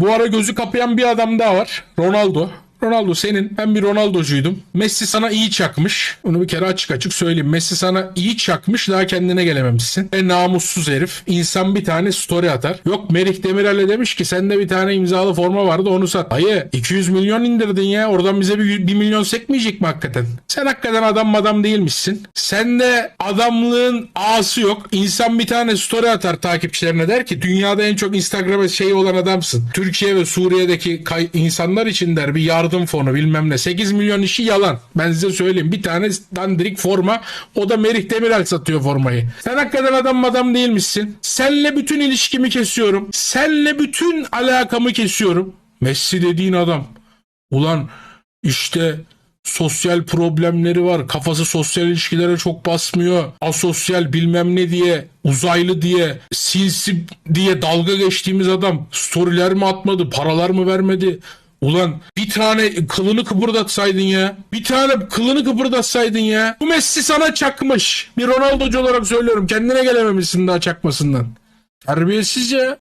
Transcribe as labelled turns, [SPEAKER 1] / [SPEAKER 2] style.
[SPEAKER 1] Bu ara gözü kapayan bir adam daha var. Ronaldo. Ronaldo senin. Ben bir Ronaldo'cuydum. Messi sana iyi çakmış. Bunu bir kere açık açık söyleyeyim. Messi sana iyi çakmış daha kendine gelememişsin. E namussuz herif. İnsan bir tane story atar. Yok Merih Demirel'e demiş ki sende bir tane imzalı forma vardı onu sat. Hayır 200 milyon indirdin ya. Oradan bize bir, bir milyon sekmeyecek mi hakikaten? Sen hakikaten adam adam değilmişsin. Sende adamlığın ağası yok. İnsan bir tane story atar takipçilerine der ki dünyada en çok Instagram'a şey olan adamsın. Türkiye ve Suriye'deki insanlar için der bir yardım fonu bilmem ne. 8 milyon işi yalan. Ben size söyleyeyim. Bir tane dandirik forma o da Merih Demirel satıyor formayı. Sen hakikaten adam adam değilmişsin. Senle bütün ilişkimi kesiyorum. Senle bütün alakamı kesiyorum. Messi dediğin adam. Ulan işte sosyal problemleri var. Kafası sosyal ilişkilere çok basmıyor. Asosyal bilmem ne diye, uzaylı diye, sinsi diye dalga geçtiğimiz adam storyler mi atmadı, paralar mı vermedi? Ulan bir tane kılını kıpırdatsaydın ya. Bir tane kılını kıpırdatsaydın ya. Bu Messi sana çakmış. Bir Ronaldo'cu olarak söylüyorum. Kendine gelememişsin daha çakmasından. Terbiyesiz ya.